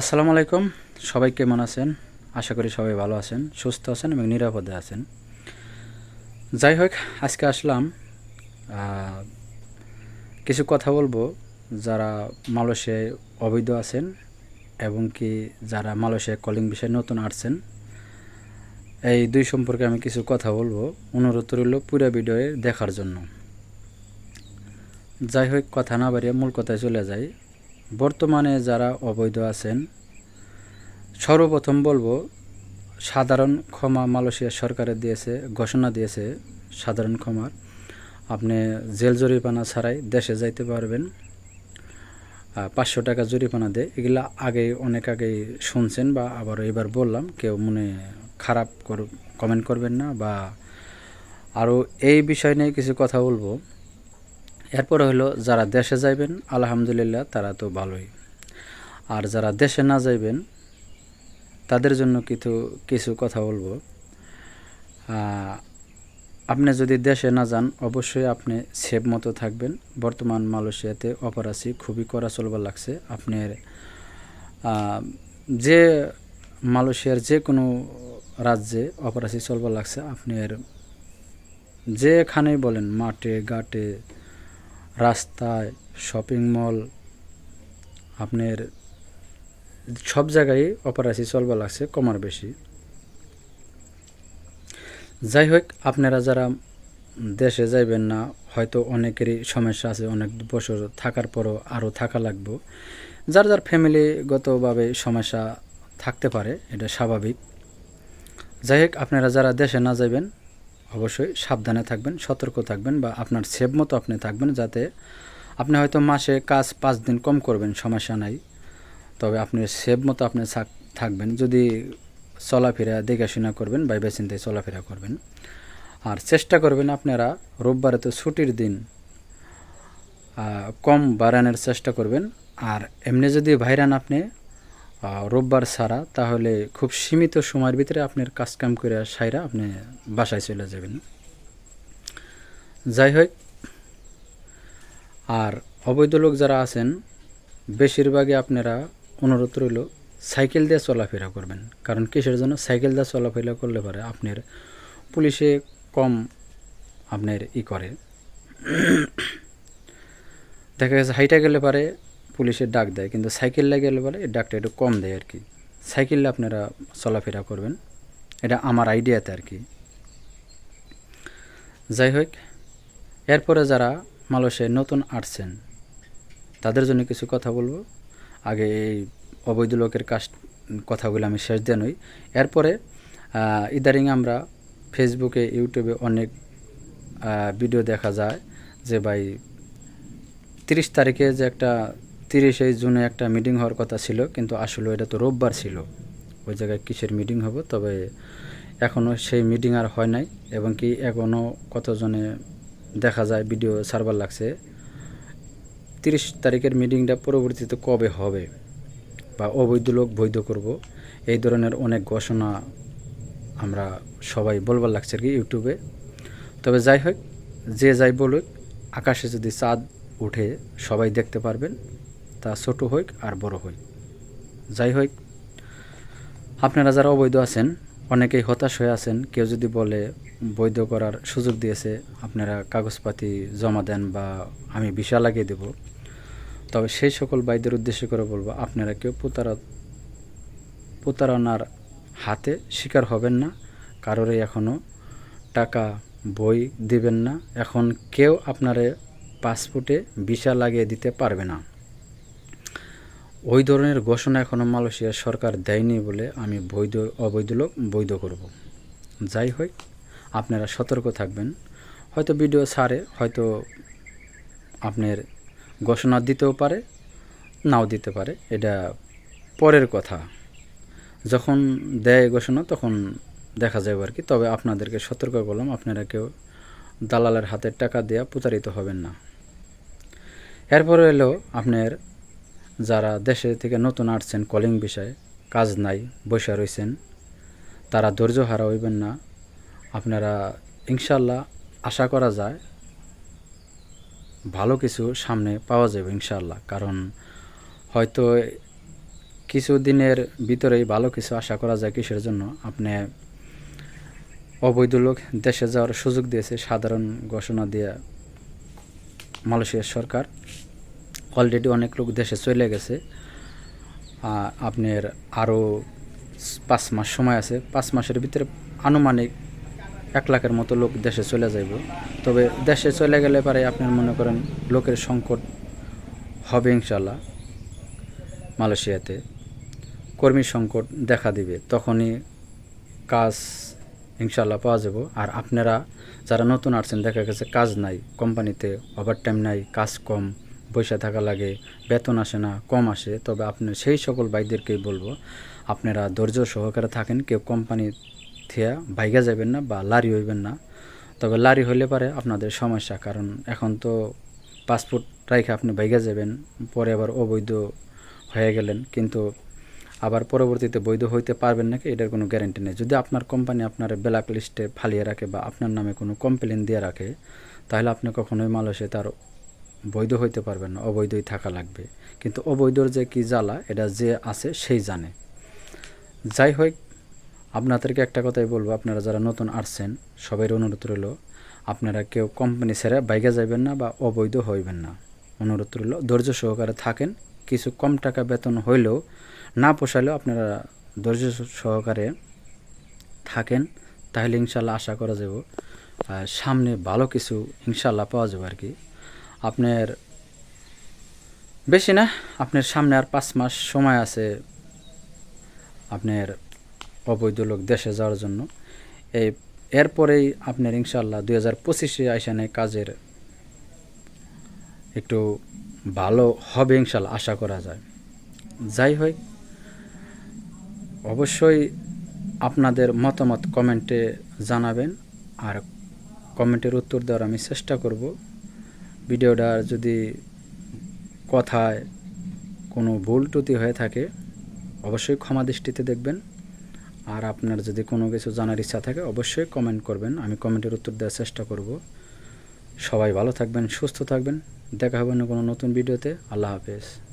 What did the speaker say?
আসসালামু আলাইকুম। সবাই কেমন আছেন? আশা করি সবাই ভালো আছেন, সুস্থ আছেন এবং নিরাপদে আছেন। যাই হোক, আজকে আসলাম কিছু কথা বলব যারা মালয়েশিয়ায় অবৈধ আছেন এবং কি যারা মালয়েশিয়ায় কলিং বিষয়ে নতুন আসছেন। এই দুই সম্পর্কে আমি কিছু কথা বলব। অনুরোধ রইল পুরো ভিডিও দেখার জন্য। যাই হোক, কথা না বাড়িয়ে মূল কথায় চলে যাই। বর্তমানে যারা অবৈধ আছেন, সর্বপ্রথম বলব, সাধারণ ক্ষমা মালয়েশিয়া সরকারের দিয়েছে, ঘোষণা দিয়েছে সাধারণ ক্ষমার আপনি জেল জরিমানা ছাড়াই দেশে যাইতে পারবেন। পাঁচশো টাকা জরিমানা দেয়। এগুলা আগে, অনেক আগেই শুনছেন বা আবার এবার বললাম, কেউ মনে খারাপ কমেন্ট করবেন না বা আরও এই বিষয় নিয়ে কিছু কথা বলব। এরপরে হলো, যারা দেশে যাইবেন, আলহামদুলিল্লাহ তারা তো ভালোই। আর যারা দেশে না যাইবেন, তাদের জন্য কিছু কিছু কথা বলব। আপনি যদি দেশে না যান, অবশ্যই আপনি সেভ মতো থাকবেন। বর্তমান মালয়েশিয়াতে অপরাসি খুবই করা চলবার লাগছে। আপনার যে মালয়েশিয়ার যে কোনো রাজ্যে অপরাসি চলবার লাগছে। আপনার যেখানেই বলেন, মাঠে, ঘাটে রাস্তায় শপিং মল আপনার সব জায়গায় অপরাসি চলবা লাগছে কমার বেশি। যাই হোক, আপনারা যারা দেশে যাইবেন না, হয়তো অনেকেরই সমস্যা আছে, অনেক বছর থাকার পরও আরও থাকা লাগবে। যার যার ফ্যামিলিগতভাবে সমস্যা থাকতে পারে, এটা স্বাভাবিক। যাই হোক, আপনারা যারা দেশে না যাবেন অবশ্যই সাবধানে থাকবেন, সতর্ক থাকবেন বা আপনার সেভ মতো আপনি থাকবেন যাতে আপনি হয়তো মাসে কাজ পাঁচ দিন কম করবেন, সমস্যা নাই। তবে আপনি সেভ মতো আপনি থাক- থাকবেন। যদি চলাফেরা, দেখাশোনা করবেন বা বেচিন্তায় চলাফেরা করবেন। আর চেষ্টা করবেন আপনারা রোববারে তো ছুটির দিন কম বাড়ানোর চেষ্টা করবেন। আর এমনি যদি ভাইরান আপনি রোববার ছাড়া, তাহলে খুব সীমিত সময়ের ভিতরে আপনার কাজকাম করে সাইরা আপনি বাসায় চলে যাবেন। যাই হোক, আর অবৈধ লোক যারা আছেন, বেশিরভাগই আপনারা অনুরোধ রইল সাইকেল দিয়ে চলাফেরা করবেন। কারণ কিসের জন্য? সাইকেল দিয়ে চলাফেরা করলে পারে আপনার পুলিশে কম আপনার ই করে। দেখা গেছে হাইটা গেলে পারে পুলিশের ডাক দেয়, কিন্তু সাইকেল গেলে পারে এই ডাকটা একটু কম দেয় আর কি। সাইকেলে আপনারা চলাফেরা করবেন। এটা আমার আইডিয়াতে আর কি। যাই হোক, এরপরে যারা মালয়েশিয়ায় নতুন আসছেন, তাদের জন্য কিছু কথা বলব। আগে এই অবৈধ লোকের কাজ কথাগুলো আমি শেষ দিয়ে নই। এরপরে ইদারিং আমরা ফেসবুকে, ইউটিউবে অনেক ভিডিও দেখা যায় যে ভাই, তিরিশ তারিখে যে একটা তিরিশে জুনে একটা মিটিং হওয়ার কথা ছিল, কিন্তু আসলে এটা তো রোববার ছিল। ওই জায়গায় কিসের মিটিং হবে? তবে এখনও সেই মিটিং আর হয় নাই, এবং কি এখনও কতজনে দেখা যায় ভিডিও সার্ভার লাগছে। তিরিশ তারিখের মিটিংটা পরবর্তীতে কবে হবে? বা অবৈধ লোক বৈধ করব? এই ধরনের অনেক ঘোষণা আমরা সবাই বলবার লাগছে আর কি ইউটিউবে। তবে যাই হোক, যে যাই বলুক, আকাশে যদি চাঁদ উঠে সবাই দেখতে পারবেন। তা ছোট হোক আর বড় হোক। যাই হোক, আপনারা যারা অবৈধ আছেন, অনেকেই হতাশ হয়ে আছেন, কেউ যদি বলে বৈধ করার সুযোগ দিয়েছে, আপনারা কাগজপাতি জমা দেন বা আমি ভিসা লাগিয়ে দেব। তবে সেই সকল বাইদের উদ্দেশ্য করে বলব, আপনারা কেউ প্রতারা, প্রতারণার হাতে শিকার হবেন না, কারোরই এখনও টাকা বই দিবেন না। এখন কেউ আপনারে পাসপোর্টে ভিসা লাগিয়ে দিতে পারবে না। ওই ধরনের ঘোষণা এখনও মালয়েশিয়ার সরকার দেয়নি বলে আমি বৈধ, অবৈধ লোক বৈধ করব। যাই হোক, আপনারা সতর্ক থাকবেন। হয়তো ভিডিও ছাড়ে, হয়তো আপনার ঘোষণা দিতেও পারে, নাও দিতে পারে। এটা পরের কথা। যখন দেয় ঘোষণা, তখন দেখা যাবে আর কি। তবে আপনাদেরকে সতর্ক করলাম, আপনারা কেউ দালালের হাতের টাকা দেওয়া প্রতারিত হবেন না। এরপরে এলো আপনার যারা দেশে থেকে নতুন আসছেন কলিং বিষয়ে কাজ নাই, বসে রয়েছেন তারা ধৈর্য হারা হইবেন না। আপনারা ইনশাল্লাহ আশা করা যায় ভালো কিছু সামনে পাওয়া যাবে ইনশাল্লাহ কারণ হয়তো কিছু দিনের ভিতরেই ভালো কিছু আশা করা যায় কিসের জন্য? আপনি অবৈধ লোক দেশে যাওয়ার সুযোগ দিয়েছে, সাধারণ ঘোষণা দিয়ে মালয়েশিয়ার সরকার। অলরেডি অনেক লোক দেশে চলে গেছে। আপনার আরও পাঁচ মাস সময় আছে। পাঁচ মাসের ভিতরে আনুমানিক এক লাখের মতো লোক দেশে চলে যাইব। তবে দেশে চলে গেলে পরে আপনার মনে করেন লোকের সংকট হবে ইনশাল্লাহ মালয়েশিয়াতে। কর্মী সংকট দেখা দিবে, তখনই কাজ ইনশাল্লাহ পাওয়া যাব আর আপনারা যারা নতুন আসছেন, দেখা গেছে কাজ নাই, কোম্পানিতে ওভার টাইম নাই, কাজ কম। বসে থাকা লাগে, বেতন আসে না, কম আসে। তবে আপনি সেই সকল ভাইদেরকেই বলব, আপনারা ধৈর্য সহকারে থাকেন, কেউ কোম্পানি থিয়া ভাইগা যাবেন না বা লারি হইবেন না। তবে লারি হইলে পারে আপনাদের সমস্যা, কারণ এখন তো পাসপোর্ট রাইখে আপনি ভাইগা যাবেন পরে আবার অবৈধ হয়ে গেলেন। কিন্তু আবার পরবর্তীতে বৈধ হইতে পারবেন নাকি, এটার কোনো গ্যারেন্টি নেই। যদি আপনার কোম্পানি আপনার ব্ল্যাক লিস্টে ফালিয়ে রাখে বা আপনার নামে কোনো কমপ্লেন দিয়ে রাখে, তাহলে আপনি কখনোই মালয়েশিয়া তার বৈধ হইতে পারবেন না, অবৈধই থাকা লাগবে। কিন্তু অবৈধর যে কি জ্বালা, এটা যে আছে সেই জানে। যাই হোক, আপনাদেরকে একটা কথাই বলব, আপনারা যারা নতুন আসছেন সবাই অনুরোধ রইল, আপনারা কেউ কোম্পানি ছেড়ে বাইকে যাবেন না বা অবৈধ হইবেন না। অনুরোধ রইল, ধৈর্য সহকারে থাকেন, কিছু কম টাকা বেতন হইলেও না পোষালেও আপনারা ধৈর্য সহকারে থাকেন, তাহলে ইনশাল্লাহ আশা করা যাব। সামনে ভালো কিছু ইনশাল্লাহ পাওয়া যাবে আর কি। আপনার বেশি না, আপনার সামনে আর পাঁচ মাস সময় আছে আপনার অবৈধ লোক দেশে যাওয়ার জন্য। এই এরপরেই আপনার ইনশাল্লাহ দুই হাজার পঁচিশে আইসানে কাজের। একটু ভালো হবে ইনশাল্লাহ আশা করা যায়। যাই হোক, অবশ্যই আপনাদের মতামত কমেন্টে জানাবেন আর কমেন্টের উত্তর দেওয়ার আমি চেষ্টা করব। ভিডিওটার যদি কথায় কোনো ভুল ত্রুটি হয়ে থাকে, অবশ্যই ক্ষমা দৃষ্টিতে দেখবেন। আর আপনার যদি কোনো কিছু জানার ইচ্ছা থাকে, অবশ্যই কমেন্ট করবেন। আমি কমেন্টের উত্তর দেওয়ার চেষ্টা করব। সবাই ভালো থাকবেন, সুস্থ থাকবেন। দেখা হবে না কোনো নতুন ভিডিওতে। আল্লাহ হাফেজ।